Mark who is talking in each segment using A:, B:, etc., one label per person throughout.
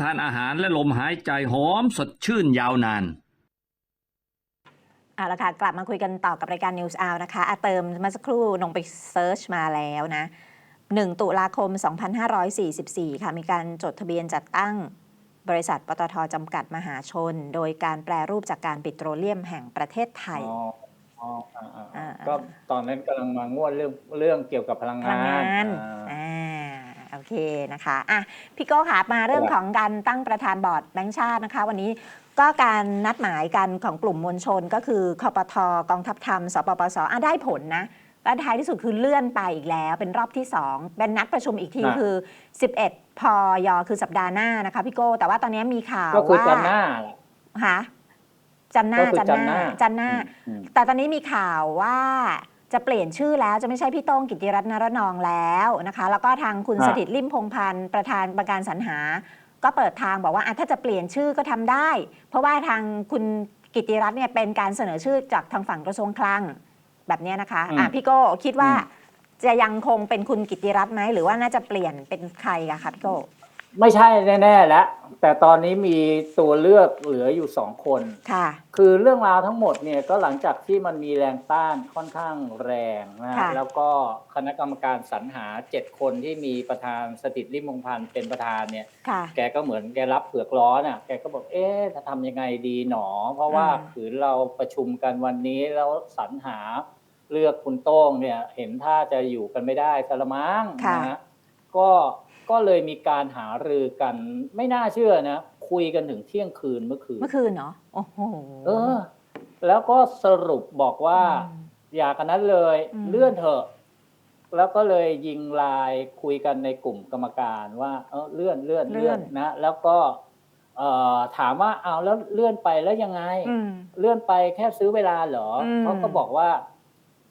A: ประทานอาหารและลมหายใจหอมสดชื่นยาวนาน
B: เอาละค่ะกลับมาคุยกันต่อกับรายการ News Hour นะคะอาเติมเมื่อสักครู่ลงไปเซิร์ชมาแล้วนะ 1 ตุลาคม 2544 ค่ะมีการจดทะเบียนจัดตั้งบริษัทปตทจำกัดมหาชน โดยการแปรรูปจากการปิโตรเลียมแห่งประเทศไทย
C: อ๋ออ๋ออ่าอ่าอ่า
B: อ่า
C: ก็ตอนนั้นกำลังมางวดเรื่องเรื่องเกี่ยวกับพลัง
B: พลัง
C: งางา
B: นน
C: อ่า
B: อ่าโอเคนะคะอะพี่โก้ค่ะมาเรื่อง
C: ครับ
B: ของการตั้งประธานบอร์ดแบงก์ชาตินะคะ วันนี้ก็การนัดหมายกันของกลุ่มมวลชนก็คือคอปทกองทัพธรรม สปปสอะได้ผลนะและท้ายที่สุดคือเลื่อนไปอีกแล้ว เป็นรอบที่ 2 เป็นนัดประชุมอีกทีคือ 11 พยคือสัปดาห์หน้านะคะพี่โก้แต่ว่าตอนนี้มีข่าว
C: ก็คือ
B: ว่า
C: จันทร์หน้าแหละ
B: ฮะจันทร์หน้า
C: ก็คือ
B: จันทร์หน้า
C: จั
B: จั
C: น
B: น
C: ท
B: ท
C: ร์
B: ร์ห
C: ห
B: น้า
C: น้าอืม
B: แต่ตอนนี้มีข่าวว่า จะเปลี่ยนชื่อแล้วจะไม่ใช่พี่โต้งกิติรัตน์นรนองแล้วนะคะ แล้วก็ทางคุณ
C: อ่า
B: สถิตริมพงษ์พันธ์ประธานประการสรรหา ก็เปิดทางบอกว่าอะถ้าจะเปลี่ยนชื่อก็ทำได้ เพราะว่าทางคุณกิติรัตน์เนี่ยเป็นการเสนอชื่อจากทางฝั่งกระทรวงคลังแบบเนี้ยนะคะอะพี่โก้คิดว่าจะยังคงเป็นคุณกิติรัตน์ไหมหรือว่าน่าจะเปลี่ยนเป็นใครอะคะพี่โก้
C: ไม่ใช่แน่ๆแล้วแต่ตอนนี้มีตัวเลือกเหลืออยู่สองคน
B: ค่ะ
C: คือเรื่องราวทั้งหมดเนี่ยก็หลังจากที่มันมีแรงต้านค่อนข้างแรงนะ
B: ค่ะ
C: แล้วก็คณะกรรมการสรรหาเจ็ดคนที่มีประธานสถิตริมพงษ์พันธ์เป็นประธานเนี่ย
B: ค่ะ
C: แกก็เหมือนแกรับเผือกร้อนอะ แกก็บอกเอ๊ะจะทำยังไงดีหนอ เพราะว่า
B: อืม
C: ขืนเราประชุมกันวันนี้แล้วสรรหาเลือกคุณโต้งเนี่ย เห็นท่าจะอยู่กันไม่ได้สละมั้ง
B: ค่ะ
C: นะฮะก็ ก็เลยมีการหารือกันไม่น่าเชื่อนะ คุยกันถึงเที่ยงคืนเมื่อคืน
B: เมื่อคืนเนาะโอ้โห
C: เออ แล้วก็สรุปบอกว่า
B: อืม
C: อย่ากันนั้นเลย
B: อืม
C: เลื่อนเถอะ แล้วก็เลยยิงไลายคุยกันในกลุ่มกรรมการว่าเออเลื่อนเลื่อนเลื่อนนะ แล้วก็เอ่อถามว่าเอาแล้วเลื่อนไปแล้วยังไง
B: อืม
C: เลื่อนไปแค่ซื้อเวลาเหรออ
B: ม
C: เขาก็บอกว่า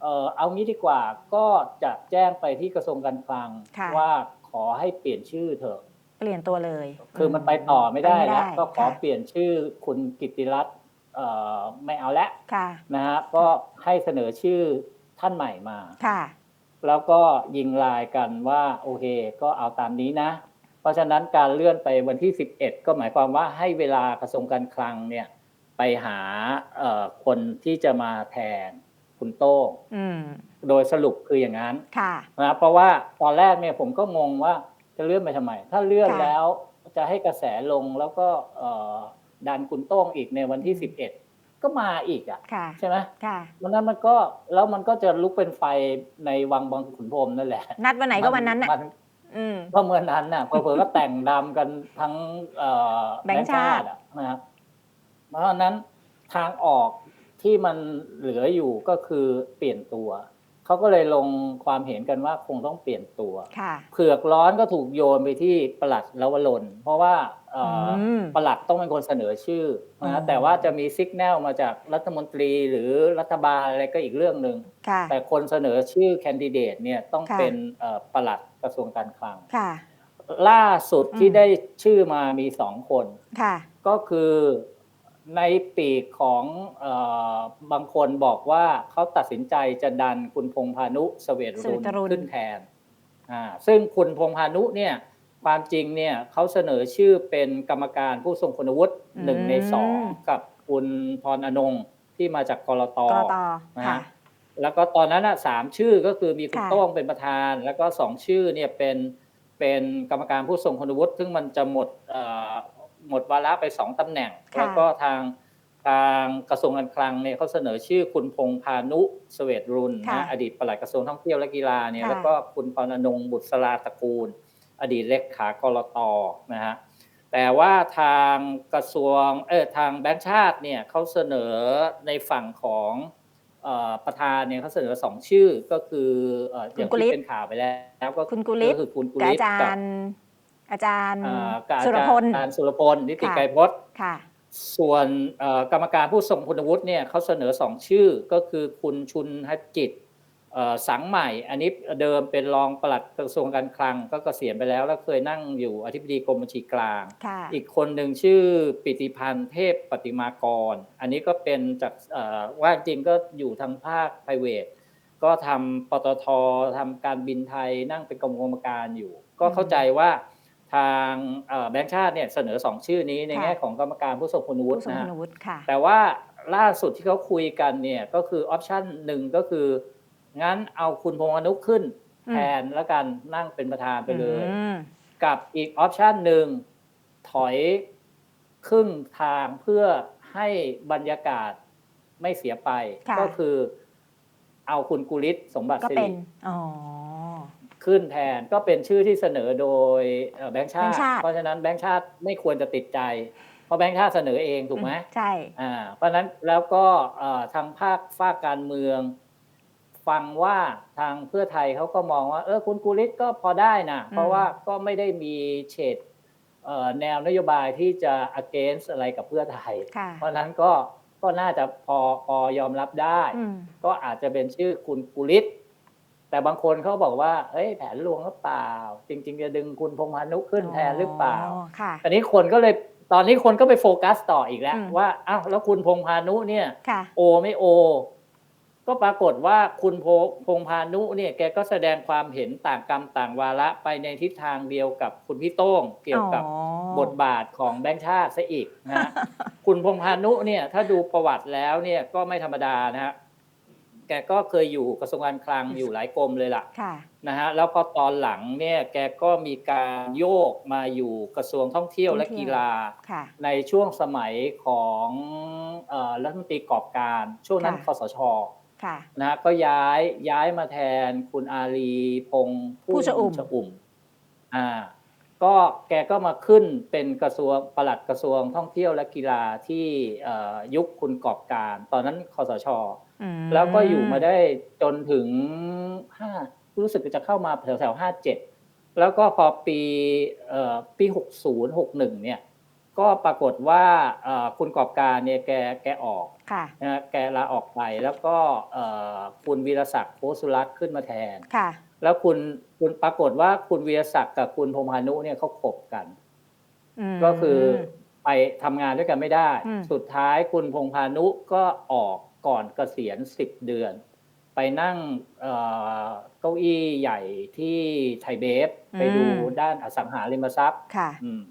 C: เออเอางี้ดีกว่าก็จะแจ้งไปที่กระทรวงการคลัง
B: ค่ะ
C: ว่า ขอให้เปลี่ยนชื่อเถอะ
B: เปลี่ยนตัวเลย
C: คือมันไปต่อไม่ได้
B: ป
C: แล้ว ก็ขอ
B: ค่ะ
C: เปลี่ยนชื่อคุณกิตติรัตน์เอ่อไม่เอาแล้ว
B: ค่ะ
C: นะฮะก็ให้เสนอชื่อท่านใหม่มา
B: ค่ะ
C: แล้วก็ยิงลายกันว่าโอเค ก็เอาตามนี้นะ เพราะฉะนั้นการเลื่อนไปวันที่ 11 ก็หมายความว่าให้เวลากระทรวงการคลังเนี่ยไปหาเอ่อคนที่จะมาแทน คุณโต้ง
B: อืม
C: โดยสรุปคืออย่างนั้น
B: ค่ะ
C: นะเพราะว่าตอนแรกเนี่ยผมก็งงว่าจะเลื่อนไปทำไม ถ้าเลื่อน
B: ค่ะ
C: แล้วจะให้กระแสลงแล้วก็เอ่อดันคุณโต้งอีกในวันที่11ก็มาอีกอะ
B: ค่ะ
C: ใช่ไหม
B: ค่ะ
C: วันนั้นมันก็แล้วมันก็จะลุกเป็นไฟในวังบางขุนพรหมนั่นแหละ
B: นัดวันไหนก็วันนั้นน่ะ
C: มั
B: อืม
C: เพราะเมื่อนั้นน่ะเผลอๆก็แต่งดำกันทั้งเอ่อ
B: แบงค์ชาติ
C: อะนะครับเพราะฉะนั้นทางออก ที่มันเหลืออยู่ก็คือเปลี่ยนตัวเขาก็เลยลงความเห็นกันว่าคงต้องเปลี่ยนตัว
B: ค่ะ
C: เผือกร้อนก็ถูกโยนไปที่ปลัดลวรนเพราะว่าเอ่ออ
B: ม
C: ปลัดต้องเป็นคนเสนอชื่อ
B: อ๋อ
C: นะแต่ว่าจะมีซิกแนลมาจากรัฐมนตรีหรือรัฐบาลอะไรก็อีกเรื่องหนึ่ง
B: ค่ะ
C: แต่คนเสนอชื่อแคนดิเดตเนี่ยต้อง
B: ค่ะ
C: เป็นเอ่อปลัดกระทรวงการคลัง
B: ค่ะ
C: ล่าสุด
B: อืม
C: ที่ได้ชื่อมามีสองคน
B: ค่ะ
C: ก็คือ ในปีกของเอ่อบางคนบอกว่าเขาตัดสินใจจะดันคุณพงษ์พานุสเวต
B: สเว
C: รุ
B: ตรุ
C: ณ
B: ณ
C: ขึ้นแทนอ่าซึ่งคุณพงษ์พานุเนี่ยความจริงเนี่ยเขาเสนอชื่อเป็นกรรมการผู้ทรงคุณวุฒิหนึ่งในสองกับคุณพรอนงค์ที่มาจากกรต
B: กรต
C: นะ
B: ค่ะ
C: ฮะแล้วก็ตอนนั้นอะสามชื่อก็คือมีคุณ
B: ค่ะ
C: โต้งเป็นประธาน แล้วก็สองชื่อเนี่ยเป็นเป็นกรรมการผู้ทรงคุณวุฒิซึ่งมันจะหมดเอ่อ หมดวาระไปสองตำแหน่ง
B: ค่ะ
C: แล้วก็ทางทางกระทรวงการคลังเนี่ยเขาเสนอชื่อคุณพงษ์พานุสเวตรุณ
B: ค่ะ
C: นะอดีตปลัดกระทรวงท่องเที่ยวและกีฬาเนี่ย
B: ค่ะ
C: แล้วก็คุณพรณงค์บุษราตระกูล อดีตเลขากรตนะฮะแต่ว่าทางกระทรวงเออทางแบงค์ชาติเนี่ยเขาเสนอในฝั่งของเอ่อประธานเนี่ยเขาเสนอสองชื่อก็คือเอ่ออย่าง
B: กุลิ
C: ที่
B: ศ
C: เป็นข่าวไปแล้วก็
B: คุณกุลิศ
C: ก็คือคุณกุ
B: กับ
C: ลิศ
B: อาจา
C: กับ
B: รย์ อาจารย์
C: เอ่อกับอา
B: สุร
C: จาร
B: พ
C: ย์
B: ล
C: อาจารย์สุรพลนิติ
B: ค่ะ
C: ไกรพจน์
B: ค่ะ
C: ส่วนเอ่อกรรมการผู้ทรงคุณวุฒิเนี่ยเขาเสนอสองชื่อก็คือคุณชุนฮัจจิตเอ่อสังใหม่ อันนี้เดิมเป็นรองปลัดกระทรวงการคลังก็เกษียณไปแล้ว แล้วเคยนั่งอยู่อธิบดีกรมบัญชีกลาง
B: ค่ะ
C: อีกคนหนึ่งชื่อปิติพันธ์เทพปฏิมากร อันนี้ก็เป็นจากเอ่อว่าจริงก็อยู่ทางภาค p r i v a t ก็ทำปตททำการบินไทยนั่งเป็นกรรมการอยู่ ก็เข้าใจว่า ทางเอ่อแบงค์ชาติเนี่ยเสนอสองชื่อนี้ใน
B: ค่ะ
C: แง่ของกรรมการผู้ทรงคุณวุฒิ
B: ผู้ทรง
C: นะ
B: คุ
C: ฮะ
B: ณวุฒิค่ะ
C: แต่ว่าล่าสุดที่เขาคุยกันเนี่ยก็คือออปชันหนึ่งก็คือ งั้นเอาคุณพงษ์อนุขึ้น
B: อืม
C: แทนแล้วกันนั่งเป็นประธานไปเลย
B: อืม
C: กับอีกออปชันหนึ่งถอยครึ่งทางเพื่อให้บรรยากาศไม่เสียไป
B: ค่ะ
C: ก็คือเอาคุณกุลิศสมบัติ
B: ก็
C: สิ
B: เป็
C: ริ
B: นอ๋อ
C: ขึ้นแทนก็เป็นชื่อที่เสนอโดยเอ่อแบงค์ชา
B: แบง
C: ติ
B: ค์ชาติ
C: เพราะฉะนั้นแบงค์ชาติไม่ควรจะติดใจ เพราะแบงค์ชาติเสนอเองถูกไหม
B: ใช่
C: อ่าเพราะฉะนั้นแล้วก็เอ่อทางภาคฝากการเมือง ฟังว่าทางเพื่อไทยเขาก็มองว่า เออคุณกุลิศก็พอได้นะเพราะว่าก็ไม่ได้มีเฉดเอ่อแนวนโยบายที่จะ against อะไรกับเพื่อไทย
B: ค่ะ
C: เพราะฉะนั้นก็ก็น่าจะพอพอยอมรับได้
B: อืม
C: ก็อาจจะเป็นชื่อคุณกุลิศ แต่บางคนเขาบอกว่าเฮ้ยแผนลวงหรือเปล่า จริง ๆ จะดึงคุณพงษ์พานุขึ้นแทนหรือเปล่า
B: ค่ะ
C: อันนี้คนก็เลยตอนนี้คนก็ไปโฟกัสต่ออีกแล้ว
B: อืม
C: ว่าอ้าวแล้วคุณพงษ์พานุเนี่ย
B: ค่ะ
C: โอไม่โอ ก็ปรากฏว่าคุณพงพงษ์พานุเนี่ยแกก็แสดงความเห็นต่างกรรมต่างวาระไปในทิศทางเดียวกับคุณพี่โต้ง เกี่ยวกับ
B: อ๋อ
C: บทบาทของแบงค์ชาติซะอีกนะฮะคุณพงษ์พานุเนี่ยถ้าดูประวัติแล้วเนี่ยก็ไม่ธรรมดานะฮะ แกก็เคยอยู่กระทรวงการคลังอยู่หลายกรมเลยล่ะ
B: ค่ะ
C: นะฮะแล้วพอตอนหลังเนี่ยแกก็มีการโยกมาอยู่กระทรวงท่องเที่ยวและกีฬา
B: ค่ะ
C: ในช่วงสมัยของเอ่อรัฐมนตรีกอบการช่วงนั้น
B: ค่ะ
C: คสช
B: ค่ะ
C: นะฮะก็ย้ายย้ายมาแทนคุณอารีพงษ์
B: ผู้ชอุ่ม
C: ชอุ่มอ่าก็แกก็มาขึ้นเป็นกระทรวงปลัดกระทรวงท่องเที่ยวและกีฬาที่เอ่อยุคคุณกอบการ ตอนนั้นคสช
B: อืม
C: แล้วก็อยู่มาได้จนถึงห้ารู้สึกจะเข้ามาแถวแถวห้าเจ็ดแล้วก็พอปีเอ่อปีหกศูนย์หกหนึ่งเนี่ย ก็ปรากฏว่าเอ่อคุณกอบการเนี่ยแกแกออก
B: ค่ะ
C: นะฮะแกลาออกไปแล้วก็เอ่อคุณวีรศักดิ์โพสุรักษ์ขึ้นมาแทน
B: ค่ะ
C: แล้วคุณคุณปรากฏว่าคุณวีรศักดิ์กับคุณพงษ์พานุเนี่ยเขาคบกัน
B: ม
C: ก็คือไปทำงานด้วยกันไม่ได้
B: อืม
C: สุดท้ายคุณพงษ์พานุก็ออก ก่อนเกษียณสิบเดือน ไปนั่งเอ่อเก้าอี้ใหญ่ที่ไทยเบฟไปดูด้านอสังหาริมทรัพย์
B: ค่ะ
C: อืม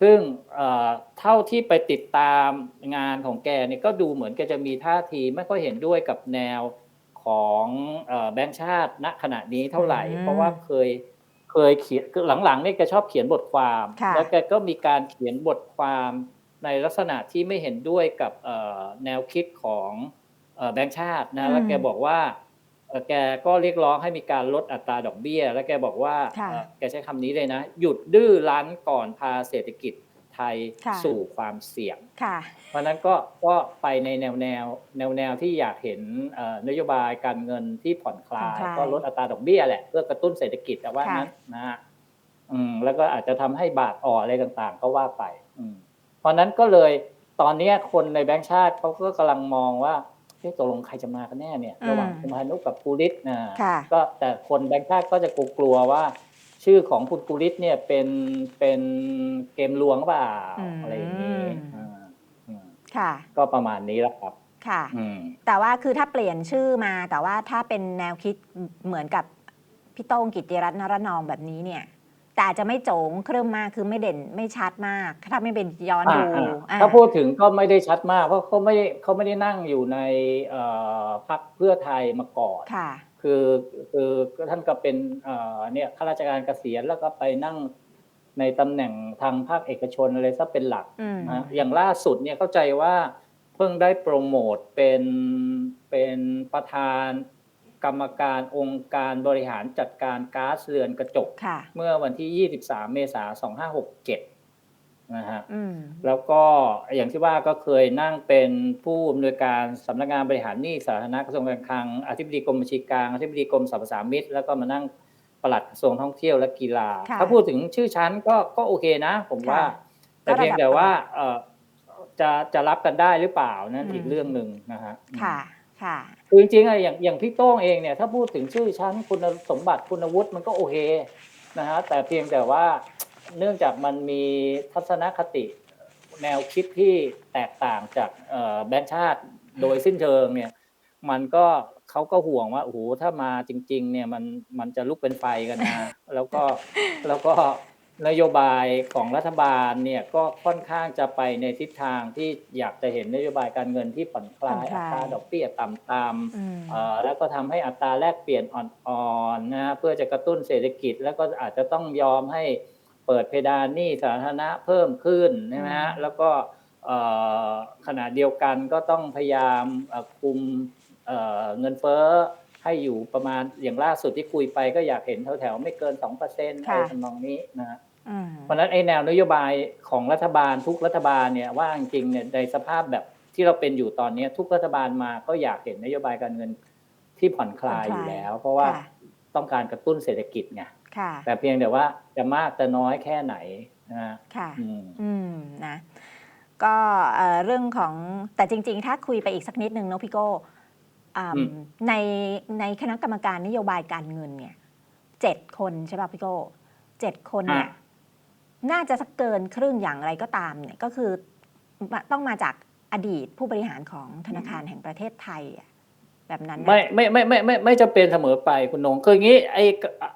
C: ซึ่งเอ่อเท่าที่ไปติดตามงานของแกเนี่ยก็ดูเหมือนแกจะมีท่าทีไม่ค่อยเห็นด้วยกับแนวของเอ่อแบงค์ชาติณขณะนี้เท่าไหร่
B: อืม
C: เพราะว่าเคยเคยเขียนคือหลังๆเนี่ยแกชอบเขียนบทความ
B: ค่ะ
C: แล้วแกก็มีการเขียนบทความ ในลักษณะที่ไม่เห็นด้วยกับเอ่อแนวคิดของเอ่อแบงค์ชาตินะแล้วแกบอกว่าเอ่อแกก็เรียกร้องให้มีการลดอัตราดอกเบี้ย แล้วแกบอกว่า
B: ค่ะ
C: เอ่อแกใช้คำนี้เลยนะ หยุดดื้อรั้นก่อนพาเศรษฐกิจไทย
B: ค่ะ
C: สู่ความเสี่ยง
B: ค่ะ
C: เพราะฉะนั้นก็ก็ไปในแนวแนวแนวแนวที่อยากเห็นเอ่อนโยบายการเงินที่ผ่อนคลาย
B: ผ่อนคลาย
C: ก็ลดอัตราดอกเบี้ยแหละ เพื่อกระตุ้นเศรษฐกิจแต่ว่า
B: ค่ะ
C: นั้นนะฮะอืมแล้วก็อาจจะทำให้บาทอ่อนอะไรต่างๆ ก็ว่าไปอืม เพราะฉะนั้นก็เลยตอนเนี้ยคนในแบงก์ชาติเขาก็กำลังมองว่าเอ๊ะตกลงใครจะมากันแน่เนี่ยระหว่างคุณพานุกับภูริศนะ
B: ค่ะ
C: ก็แต่คนแบงค์ชาติก็จะกลัวๆว่า ชื่อของคุณกุลิศเนี่ยเป็นเป็นเกมลวงหรือเปล่า
B: อืม
C: อะไรอย่างนี้อ่าอืม
B: ค่ะ
C: ก็ประมาณนี้แหละครับ
B: ค่ะ
C: อืม
B: แต่ว่าคือถ้าเปลี่ยนชื่อมาแต่ว่าถ้าเป็นแนวคิดเหมือนกับพี่โต้งกิตติรัตน์นรนองแบบนี้เนี่ย แต่อาจจะไม่โจงเครื่มมากคือไม่เด่นไม่ชัดมาก ถ้าไม่เป็นย้อนดู
C: อ่าอ่า
B: อ่า
C: ถ้าพูดถึงก็ไม่ได้ชัดมากเพราะเขาไม่เขาไม่ได้นั่งอยู่ในเอ่อพรรคเพื่อไทยมาก่อน
B: ค่ะ
C: คือคือท่านก็เป็นเอ่อเนี่ยข้าราชการเกษียณแล้วก็ไปนั่งในตำแหน่งทางภาคเอกชนอะไรซะเป็นหลัก
B: อืม
C: นะอย่างล่าสุดเนี่ยเข้าใจว่าเพิ่งได้โปรโมทเป็นเป็นประธาน กรรมการองค์การบริหารจัดการก๊าซเรือนกระจก
B: ค่ะ
C: เมื่อวันที่ 23 เมษายน 2567 นะฮะ
B: อืม
C: แล้วก็อย่างที่ว่าก็เคยนั่งเป็นผู้อำนวยการสำนักงานบริหารหนี้สาธารณะกระทรวงการคลังอธิบดีกรมบัญชีกลางอธิบดีกรมสรรพสามิตแล้วก็มานั่งปลัดกระทรวงท่องเที่ยวและกีฬา
B: ค่ะ
C: ถ้าพูดถึงชื่อชั้นก็ก็โอเคนะ ผมว่า
B: ค่ะ
C: แต่เพียง
B: ก็ระดับ
C: แต่ว่าเอ่อจะจะรับกันได้หรือเปล่านั่น
B: อืม
C: อีกเรื่องหนึ่งนะฮะ
B: ค่ะ ค่ะ
C: คือจริงๆอะอย่างอย่างพี่โต้งเองเนี่ยถ้าพูดถึงชื่อชั้นคุณสมบัติคุณวุฒิมันก็โอเคนะฮะแต่เพียงแต่ว่าเนื่องจากมันมีทัศนคติแนวคิดที่แตกต่างจากแบงค์ชาติโดยสิ้นเชิงเนี่ยมันก็เขาก็ห่วงว่าโอ้โหถ้ามาจริง ๆ เนี่ยมันมันจะลุกเป็นไฟกันนะแล้วก็แล้วก็ นโยบายของรัฐบาลเนี่ยก็ค่อนข้างจะไปในทิศทางที่อยากจะเห็นนโยบายการเงินที่ผ่อนคลาย
B: ผ่อนคลาย
C: อัตราดอกเบี้ยต่ำๆ
B: อืม
C: เอ่อแล้วก็ทำให้อัตราแลกเปลี่ยนอ่อนๆนะฮะเพื่อจะกระตุ้นเศรษฐกิจ แล้วก็อาจจะต้องยอมให้เปิดเพดานหนี้สาธารณะเพิ่มขึ้นใช่ไหมฮะ
B: อืม
C: แล้วก็เอ่อขณะเดียวกันก็ต้องพยายามเอ่อคุมเอ่อเงินเฟ้อให้อยู่ประมาณอย่างล่าสุดที่คุยไปก็อยากเห็นแถวๆไม่เกิน2%อะไรทำนองนี้นะฮะ
B: อืม
C: เพราะฉะนั้นไอ้แนวนโยบายของรัฐบาลทุกรัฐบาลเนี่ยว่าจริงๆเนี่ยในสภาพแบบที่เราเป็นอยู่ตอนเนี้ยทุกรัฐบาลมาก็อยากเห็นนโยบายการเงินที่ผ่อนคลายอยู่แล้ว เพราะว่า
B: ค่ะ
C: ต้องการกระตุ้นเศรษฐกิจไง
B: ค่ะ
C: แต่เพียงแต่ว่าจะมากจะน้อยแค่ไหนนะฮะ
B: ค่ะ
C: อืม
B: อืมนะก็เอ่อเรื่องของแต่จริง ๆ ถ้าคุยไปอีกสักนิดนึงเนอะพี่โก้อ่า
C: อืม
B: ในในคณะกรรมการนโยบายการเงินเนี่ยเจ็ดคนใช่ป่ะพี่โก้เจ็ดคนเนี่ย น่าจะสักเกินครึ่งอย่างไรก็ตามเนี่ยก็คือมาต้องมาจากอดีตผู้บริหารของธนาคารแห่งประเทศไทยอะแบบนั้นนะ
C: ไม่ไม่ไม่ไม่ไม่ไม่จะเป็นเสมอไปคุณนงคืออย่างนี้ไอ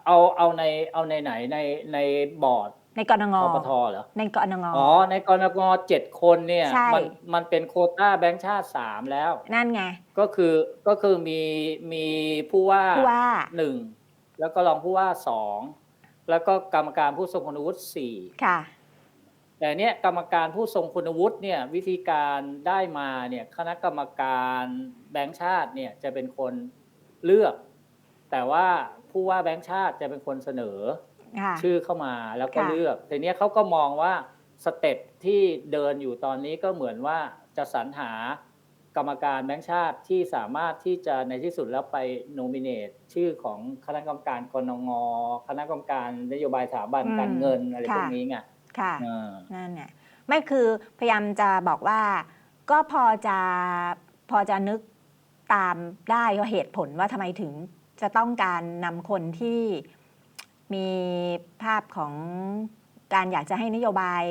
C: เอาเอาในเอาในไหนในในบอร์ด
B: ในกรง
C: คอปทเหรอ
B: ในกรง
C: อ๋อในกรงเจ็ดคนเนี่ย
B: ใช่
C: มันมันเป็นโควต้าแบงค์ชาติสามแล้ว
B: นั่นไง
C: ก็คือก็คือมีมีผู้ว่า
B: ผู้ว่า
C: หนึ่งแล้วก็รองผู้ว่าสอง แล้วก็กรรมการผู้ทรงคุณวุฒิสี่
B: ค่ะ
C: แต่เนี้ยกรรมการผู้ทรงคุณวุฒิเนี่ยวิธีการได้มาเนี่ยคณะกรรมการแบงค์ชาติเนี่ยจะเป็นคนเลือก แต่ว่าผู้ว่าแบงค์ชาติจะเป็นคนเสนอ
B: ค่ะ
C: ชื่อเข้ามาแล้วก็
B: ค่ะ
C: เลือกทีเนี้ยเขาก็มองว่าสเต็ปที่เดินอยู่ตอนนี้ก็เหมือนว่าจะสรรหา กรรมการแบงค์ชาติที่สามารถที่จะในที่สุดแล้วไปโนมิเนตชื่อของคณะกรรมการกนงคณะกรรมการนโยบายสถาบันการเงินอะไรพวกนี้ไง
B: ค่ะนั่นเนี่ยไม่คือพยายามจะบอกว่า ก็พอจะพอจะนึกตามได้ว่าเหตุผลว่าทำไมถึงจะต้องการนำคนที่มีภาพของ การอยากจะให้นโยบาย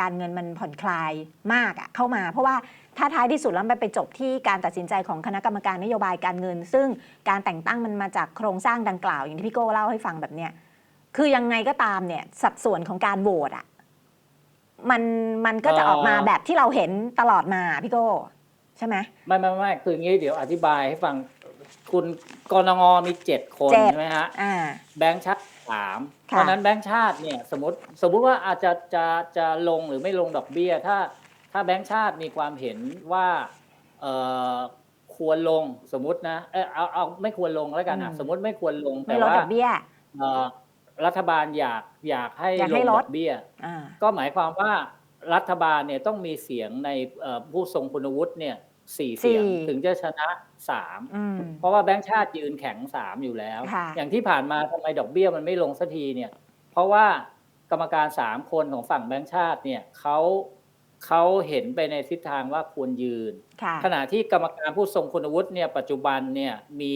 B: การเงินมันผ่อนคลายมากอะเข้ามา เพราะว่าถ้าท้ายที่สุดแล้วมันไปจบที่การตัดสินใจของคณะกรรมการนโยบายการเงิน ซึ่งการแต่งตั้งมันมาจากโครงสร้างดังกล่าว อย่างที่พี่โก้เล่าให้ฟังแบบเนี้ยคือยังไงก็ตามเนี่ยสัดส่วนของการโหวตอะมันมันก็จะออกมาแบบที่เราเห็นตลอดมาพี่โก้ใช่ไหม
C: ไม่ไม่ไม่คืออย่างนี้เดี๋ยวอธิบายให้ฟังคุณกนงมีเจ็ดคนใช่ไหมฮะแบงค์ชาติสาม เพ
B: ค่ะ
C: ราะฉะนั้นแบงค์ชาติเนี่ยสมมติสมมุติว่าอาจจะจะจะลงหรือไม่ลงดอกเบี้ย ถ้าถ้าแบงค์ชาติมีความเห็นว่าเอ่อควรลงสมมตินะเออเอาเอาไม่ควรลงแล้วกันอะ
B: อืม
C: สมมติไม่ควรลง
B: ไม่
C: แต่
B: ลด
C: ว่า
B: ดอกเบี้ย
C: เอ่อรัฐบาลอยากอยากให้
B: อยาก
C: ล
B: ให้
C: ง
B: ล
C: ด
B: ด
C: อกเบี้ย
B: อ่า
C: ก็หมายความว่ารัฐบาลเนี่ยต้องมีเสียงในเอ่อผู้ทรงคุณวุฒิเนี่ย สี่เสียง
B: สี่
C: ถึงจะชนะสาม
B: อืม
C: เพราะว่าแบงก์ชาติยืนแข็งสามอยู่แล้ว
B: ค่ะ
C: อย่างที่ผ่านมาทำไมดอกเบี้ยมันไม่ลงสักทีเนี่ย เพราะว่ากรรมการสามคนของฝั่งแบงก์ชาติเนี่ยเขาเขาเห็นไปในทิศทางว่าควรยืน
B: ค่ะ
C: ขณะที่กรรมการผู้ทรงคุณวุฒิเนี่ยปัจจุบันเนี่ยมี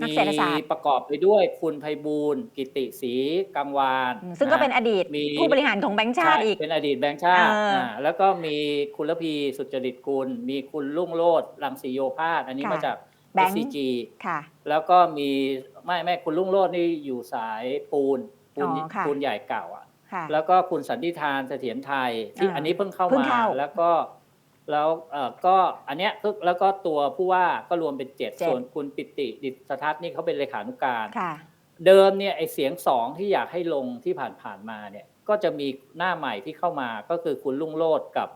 B: นัก
C: มี
B: เศรษฐศาสตร์
C: ประกอบไปด้วยคุณไพบูลย์กิติศรีกังวาน
B: อืมซึ่งก็ะเป็นอดีต
C: มี
B: ผู้บริหารของแบงก์ชาติอีก
C: ใเป็นอดีตแบงค์ชาติ
B: เอออ่า
C: แล้วก็มีคุณระพีสุจริตกุล มีคุณลุ่งโลดรังสีโยภาสอันนี้
B: ค่ะ
C: มาจาก
B: แบงค์
C: SCG
B: ค่ะ
C: แล้วก็มีไม่ไม่คุณลุ่งโลดนี่อยู่สายปูนปูน
B: อ๋อค่ะ
C: ปูนใหญ่เก่าอะ
B: ค่ะ
C: แล้วก็คุณสันติธานเสถียรไทยที่
B: อ่า
C: อันนี้เพิ่งเข้า
B: เพิ่ง
C: มา
B: เข้า
C: แล้วก็ แล้วเอ่อก็อันเนี้ยคือแล้วก็ตัวผู้ว่าก็รวมเป็นเจ็ด
B: เจ็ด
C: ส่วนคุณปิติดิษทัศน์นี่เขาเป็นเลขานุการ
B: ค่ะ
C: เดิมเนี่ยไอเสียงสองที่อยากให้ลงที่ผ่านๆมาเนี่ยก็จะมีหน้าใหม่ที่เข้ามาก็คือคุณลุงโลดกับ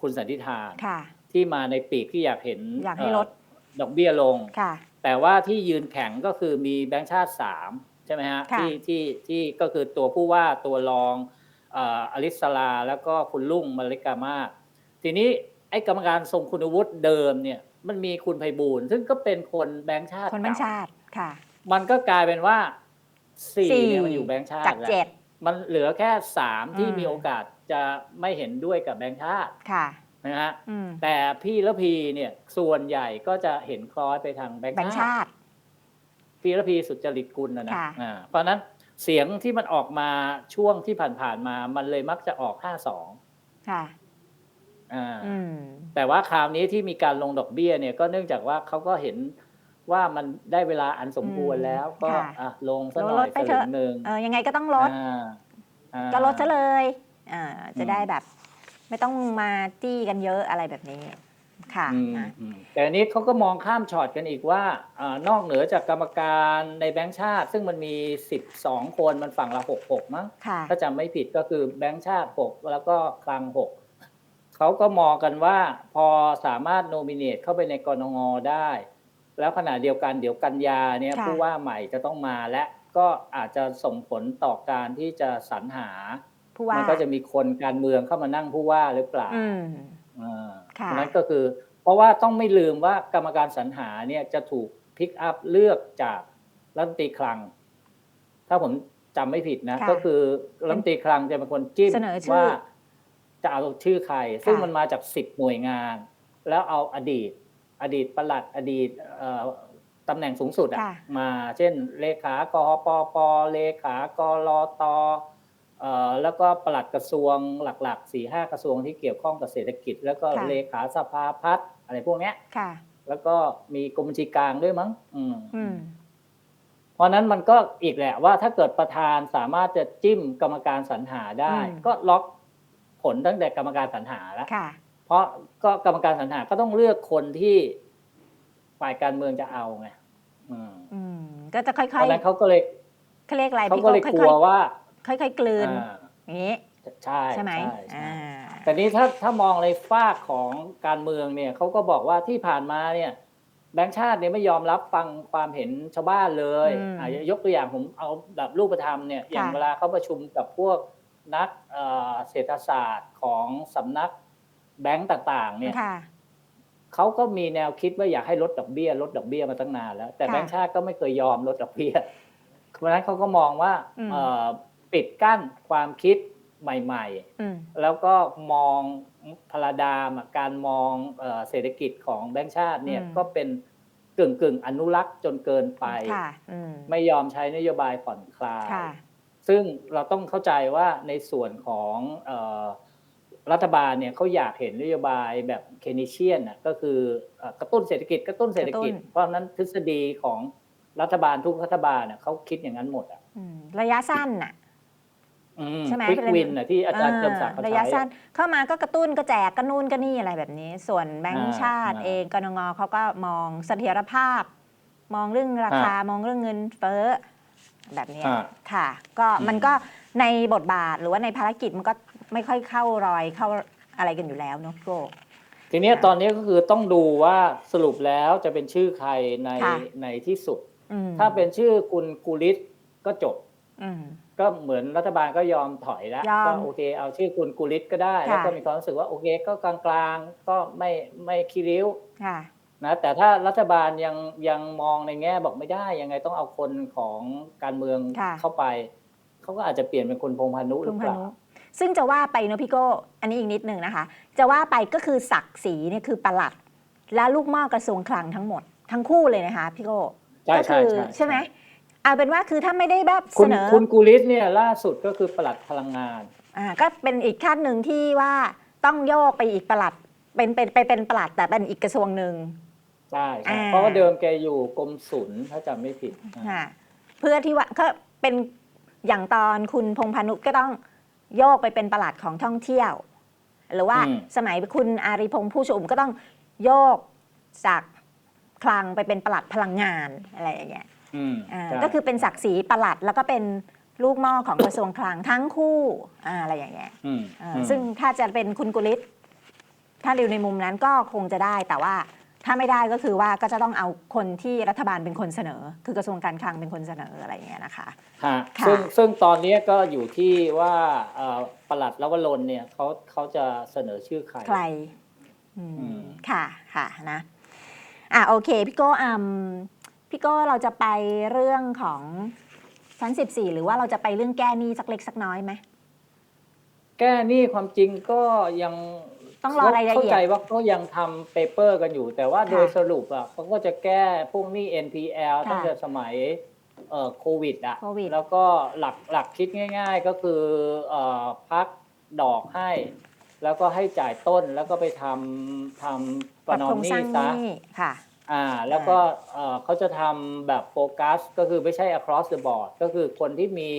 C: คุณสันติธาน
B: ค่ะ
C: ที่มาในปีกที่อยากเห็น
B: อยากให้ลด
C: เอ่อดอกเบี้ยลง
B: ค่ะ
C: แต่ว่าที่ยืนแข็งก็คือมีแบงค์ชาติสามใช่ไหมฮะ
B: ค่ะ
C: ที่ที่ที่ก็คือตัวผู้ว่าตัวรองเอ่ออลิสลาแล้วก็คุณลุงมาริกามาศทีนี้ ไอ้กรรมการทรงคุณวุฒิเดิมเนี่ย มันมีคุณไพบูลย์ซึ่งก็เป็นคนแบงค์ชาติ
B: คนแบงก์
C: เก่า
B: ชาติค่ะ
C: มันก็กลายเป็นว่าสี่
B: สี่
C: เนี่ยมันอยู่แบงค์ชาติ
B: จาก
C: แล้ว
B: เจ็ด
C: มันเหลือแค่สามที่
B: อืม
C: มีโอกาสจะไม่เห็นด้วยกับแบงค์ชาติ
B: ค่ะ
C: นะฮะ
B: อืม
C: แต่พี่ละพีเนี่ยส่วนใหญ่ก็จะเห็นคล้อยไปทางแบง
B: แบง
C: ค์
B: ก์
C: ชา
B: ชา
C: ติ
B: ติ
C: พี่ละพีสุจริตกุลนะนะ
B: ค่ะ
C: อ่าเพราะฉะนั้นเสียงที่มันออกมาช่วงที่ผ่านๆมา มันเลยมักจะออกห้าสอง
B: ค่ะ
C: อ่า
B: อืม
C: แต่ว่าคราวนี้ที่มีการลงดอกเบี้ยเนี่ยก็เนื่องจากว่าเขาก็เห็นว่ามันได้เวลาอันสมควรแล้วก็
B: ค่ะ
C: อะลงสักห
B: ล
C: น่อ
B: ด
C: ย
B: ไป
C: ส
B: เถ
C: ลึ
B: อะ
C: งหนึ่ง
B: เออยังไงก็ต้องลด
C: อ่าอ่า
B: ก็ลดซะเลยอ่าจะได้แบบ ไม่ต้องมาจี้กันเยอะอะไรแบบนี้ค่ะ
C: อืม
B: นะ
C: อืมแต่อันนี้เขาก็มองข้ามช็อตกันอีกว่าอานอกเหนือจากกรรมการในแบงก์ชาติ ซึ่งมันมี 12 คนมันฝั่งละ 6 6 มั้ง
B: ค่ะ
C: ถ้าจำไม่ผิดก็คือแบงก์ชาติ 6 แล้วก็คลัง 6 เขาก็มองกันว่าพอสามารถโนมิเนตเข้าไปในกรงงได้ แล้วขณะเดียวกันเดี๋ยวกันยาเนี่ย
B: ค่ะ
C: ผู้ว่าใหม่จะต้องมาและก็อาจจะส่งผลต่อการที่จะสรรหา
B: ผู้ว่า
C: มันก็จะมีคนการเมืองเข้ามานั่งผู้ว่าหรือเปล่า
B: อืม
C: อ่า
B: ค่ะ
C: ฉะนั้นก็คือ เพราะว่าต้องไม่ลืมว่ากรรมการสรรหาเนี่ยจะถูกพิกอัพเลือกจากรัฐมนตรีคลัง ถ้าผมจำไม่ผิดนะ
B: ค่ะ
C: ก็คือรัฐมนตรีคลังจะเป็นคนจิ้ม
B: เสนอชื่อ
C: ว่า จะเอาชื่อใคร ซึ่ง
B: ค่ะ
C: มันมาจากสิบหน่วยงาน แล้วเอาอดีต อดีตประหลัดอดีตเอ่อตำแหน่งสูงสุดอะ
B: ค่ะ
C: มาเช่นเลขากอปปเลขากรตเอ่อแล้วก็ปลัดกระทรวงหลักๆสี่ห้ากระทรวงที่เกี่ยวข้องกับเศรษฐกิจ แล้วก็
B: ค่ะ
C: เลขาสภาพัฒน์อะไรพวกเนี้ย
B: ค่ะ
C: แล้วก็มีกรมบัญชีกลางด้วยมั้ง อืม
B: อืม
C: เพราะฉะนั้นมันก็อีกแหละว่าถ้าเกิดประธานสามารถจะจิ้มกรรมการสรรหาได้
B: อืม
C: ก็ล็อก ผลตั้งแต่กรรมการสรรหาแล้ว
B: ค่ะ
C: เพราะก็กรรมการสรรหาก็ต้องเลือกคนที่ฝ่ายการเมืองจะเอาไงอืม
B: อืมก็จะค่อย
C: เพราะฉะนั้นเขาก็เลย
B: ๆเขาเรียกอะไร
C: เขา
B: พี่
C: ก็
B: โก้
C: เลย
B: ค่
C: กลัว
B: อย
C: ว่า
B: ๆค่อยๆกลืน
C: อ่า
B: อย่างนี้
C: ใช่
B: ใช่ไหม
C: ใช่
B: อ่า
C: แต่นี้ถ้าถ้ามองในฝากของการเมืองเนี่ยเขาก็บอกว่าที่ผ่านมาเนี่ยแบงค์ชาติเนี่ยไม่ยอมรับฟังความเห็นชาวบ้านเลย
B: อืม
C: อะยกตัวอย่างผมเอาแบบรูปธรรมเนี่ยอย่าง
B: ค่ะ
C: เวลาเขาประชุมกับพวก นักเอ่อเศรษฐศาสตร์ของสำนักแบงก์ต่าง ๆ เนี่ย
B: ค่ะ
C: เขาก็มีแนวคิดว่าอยากให้ลดดอกเบี้ย ลดดอกเบี้ยมาตั้งนานแล้ว แต่
B: ค่ะ
C: แบงก์ชาติก็ไม่เคยยอมลดดอกเบี้ยเพราะฉะนั้นเขาก็มองว่า
B: อืม
C: เอ่อปิดกั้นความคิดใหม่ๆ
B: อืม
C: แล้วก็มองพลาดามอะการมองเอ่อเศรษฐกิจของแบงก์ชาติเนี่ย
B: อืม
C: ก็เป็นกึ่งกึ่งๆอนุรักษ์จนเกินไป
B: ค่ะอืม
C: ไม่ยอมใช้นโยบายผ่อนคลาย
B: ค่ะ
C: ซึ่งเราต้องเข้าใจว่าในส่วนของเออรัฐบาลเนี่ยเขาอยากเห็นนโยบายแบบเคนิเชียนน่ะก็คือเอ่อกระตุ้นเศรษฐกิจกระตุ้นเศรษฐกิจ
B: กระตุ้น
C: เพราะฉะนั้นทฤษฎีของรัฐบาลทุกรัฐบาลน่ะเขาคิดอย่างนั้นหมดอะ
B: อืมระยะสั้นน่ะใช่ไหม
C: ควิก
B: เป็น
C: วินน่ะที่อาจารย์เติมศักดิ์เขา
B: ระยะ
C: ใช้
B: สั้นเข้ามาก็กระตุ้นก็แจกก็นู่นก็นี่อะไรแบบนี้ ส่วนแบงก์
C: อ่า
B: ชาติ
C: อ่า
B: เองกนงเขาก็มองเสถียรภาพ มองเรื่องราคามองเรื่องเงินเฟ้อ แบบนี้
C: อ่า
B: ค่ะ ก็
C: อืม
B: มันก็ในบทบาทหรือว่าในภารกิจมันก็ไม่ค่อยเข้ารอยเข้าอะไรกันอยู่แล้วเนอะพี่โก้
C: ทีเนี้ย
B: ค่ะ
C: ตอนนี้ก็คือต้องดูว่าสรุปแล้วจะเป็นชื่อใครใน
B: ค่ะ
C: ในที่สุด
B: อืม
C: ถ้าเป็นชื่อคุณกุลิศก็จบ
B: อืม
C: ก็เหมือนรัฐบาลก็ยอมถอยแล้ว
B: ยอม
C: ก็โอเคเอาชื่อคุณกุลิศก็ได้
B: ค่ะ
C: แล้วก็มีความรู้สึกว่าโอเคก็กลางๆ ก็ไม่ไม่คิริ้ว
B: ค่ะ
C: นะแต่ถ้ารัฐบาลยังยังมองในแง่บอกไม่ได้ ยังไงต้องเอาคนของการเมือง
B: ค่ะ
C: เข้าไป เขาก็อาจจะเปลี่ยนเป็นคุณพงษ์พานุห
B: คุ
C: รื
B: ณ
C: อ
B: พา
C: เปล่า
B: นุซึ่งจะว่าไปเนอะพี่โก้อันนี้อีกนิดหนึ่งนะคะ จะว่าไปก็คือศักดิ์ศรีเนี่ยคือประหลัด และลูกหม้อกระทรวงคลังทั้งหมด ทั้งคู่เลยนะคะพี่โก้
C: ใช่
B: ก็
C: ใช่
B: คื
C: ใช่
B: ใช่ไหมเอาเป็นว่าคือถ้าไม่ได้แบบ
C: คุ
B: เส
C: ณ
B: นอ
C: คุณกุลิศเนี่ยล่าสุดก็คือปลัดพลังงาน
B: อ่าก็เป็นอีกขั้นหนึ่งที่ว่าต้องโยกไปอีกประหลัดเป็นเป็นไปเป็นประหลัดแต่เป็นอีกกระทรวงหนึ่ง
C: ใช่ใช่
B: อ่า
C: เพราะว่าเดิมแกอยู่กรมศุลถ้าจำไม่ผิดอ่า
B: ค่ะเพื่อที่ว่าก็เป็นอย่างตอนคุณพงษ์พานุก็ต้องโยกไปเป็นประหลัดของท่องเที่ยว หรือว่า
C: อืม
B: สมัยคุณอาริพงษ์ผู้ชุมก็ต้องโยกจากคลังไปเป็นประหลัดพลังงานอะไรอย่างเงี้ย
C: อืม
B: อ่า
C: ใช่
B: ก็คือเป็นศักดิ์ศรีประหลัดแล้วก็เป็นลูกหม้อของกระทรวงคลังทั้งคู่อ่าอะไรอย่างเงี้ย
C: อืม
B: อ่า
C: อืม
B: ซึ่งถ้าจะเป็นคุณกุลิศถ้าดูในมุมนั้นก็คงจะได้แต่ว่า ถ้าไม่ได้ก็คือว่าก็จะต้องเอาคนที่รัฐบาลเป็นคนเสนอ คือกระทรวงการคลังเป็นคนเสนออะไรอย่างเงี้ยนะคะ
C: ฮะ
B: ค่ะ
C: ซึ่งซึ่งตอนนี้ก็อยู่ที่ว่าเอ่อประหลัดลวรนเนี่ยเขาเขาจะเสนอชื่อใคร
B: ใครอืม
C: อืม
B: ค่ะค่ะนะ อะโอเค พี่โก้อืมพี่โก้เราจะไปเรื่องของชั้น 14 หรือว่าเราจะไปเรื่องแก้หนี้สักเล็กสักน้อยไหม
C: แก้หนี่ความจริงก็ยัง
B: ต้องรอรายละเอียด
C: เข้าใจว่าเขายังทำเปเปอร์กันอยู่ แต่ว่า
B: ค่ะ
C: โดยสรุปอะเขาก็จะแก้พวกหนี้ NPL
B: ค่ะ
C: ตั้งแต่สมัยเอ่อโควิดอะ
B: โควิด
C: แล้วก็หลักหลักคิดง่าย ๆ ก็คือเอ่อพักดอกให้ แล้วก็ให้จ่ายต้นแล้วก็ไปทำทำประนอมหนี้ซะ
B: ค่ะ
C: อ่าแล้วก็เอ่อเขาจะทำแบบโฟกัสก็คือไม่ใช่ across the board ก็คือคนที่มี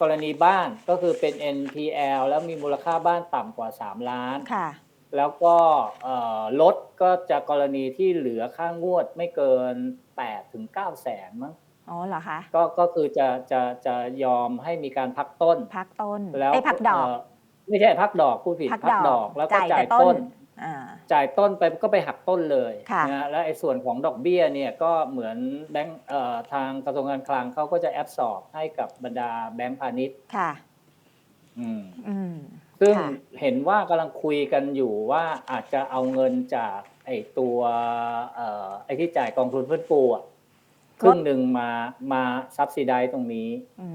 C: กรณีบ้านก็คือเป็น NPL แล้วมีมูลค่าบ้านต่ำกว่า 3 ล้าน
B: ค่ะ
C: แล้วก็เอ่อรถก็จะกรณีที่เหลือค่างวดไม่เกิน8ถึง9แสนมั้ง
B: อ๋อเหรอคะ
C: ก็ก็คือจะจะจะยอมให้มีการพักต้น
B: พักต้น
C: แล้ว
B: ไอ้ยพักดอก
C: เไม่ใช่พักดอกพูดผิด
B: พัก
C: พัก
B: ด
C: ด
B: อ
C: อกกแล้วก็
B: จ่าย
C: จ่า
B: แต่
C: ย
B: ต้
C: ต้
B: น
C: น
B: อ่า
C: จ่ายต้นไปก็ไปหักต้นเลย
B: ค่ะ
C: นะแล้วไอ้ส่วนของดอกเบี้ยเนี่ยก็เหมือนแบงก์เอ่อทางกระทรวงการคลังเขาก็จะแอบสอบให้กับบรรดาแบงก์พาณิชย์
B: ค่ะ
C: อืม
B: อืม
C: ซึ่ง
B: ค่ะ
C: เห็นว่ากำลังคุยกันอยู่ว่าอาจจะเอาเงินจากไอ้ตัวเอ่อไอ้ที่จ่ายกองทุนฟื้นฟูอะครึ่งหนึ่งมามาซับซิไดตรงนี้
B: อื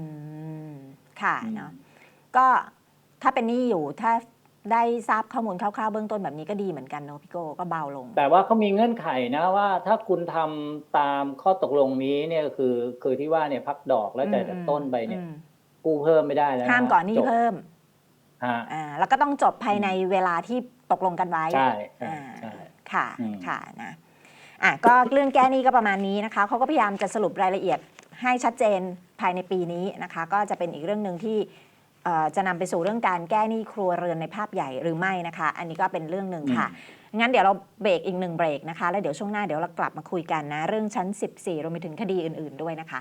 B: มค่ะ
C: อืม
B: เนาะก็ถ้าเป็นหนี้อยู่ถ้าได้ทราบข้อมูลคร่าวๆเบื้องต้นแบบนี้ก็ดีเหมือนกันเนาะพี่โก้ก็เบาลง
C: แต่ว่าเขามีเงื่อนไขนะว่าถ้าคุณทำตามข้อตกลงนี้เนี่ยคือคือที่ว่าเนี่ยพักดอกแล้วจ่ายแต่ต้นไปเนี่ย
B: อืม
C: กู้เพิ่มไม่ได้แล้วะ
B: ห้ามก่อนหนี้
C: จบ
B: เพิ่ม
C: ฮะ
B: อ่าแล้วก็ต้องจบภายในเวลาที่ตกลงกันไว้
C: ใช่ใช่
B: อ่า
C: ใช่
B: ค่ะ
C: อืม
B: ค่ะนะอะก็เรื่องแก้หนี้ก็ประมาณนี้นะคะเขาก็พยายามจะสรุปรายละเอียดให้ชัดเจนภายในปีนี้นะคะ ก็จะเป็นอีกเรื่องหนึ่งที่เอ่อจะนำไปสู่เรื่องการแก้หนี้ครัวเรือนในภาพใหญ่หรือไม่นะคะ อันนี้ก็เป็นเรื่องหนึ่งค่ะ งั้นเดี๋ยวเราเบรกอีกหนึ่งเบรกนะคะ แล้วเดี๋ยวช่วงหน้าเดี๋ยวเรากลับมาคุยกันนะ เรื่องชั้น 14รวมไปถึงคดีอื่น ๆด้วยนะคะ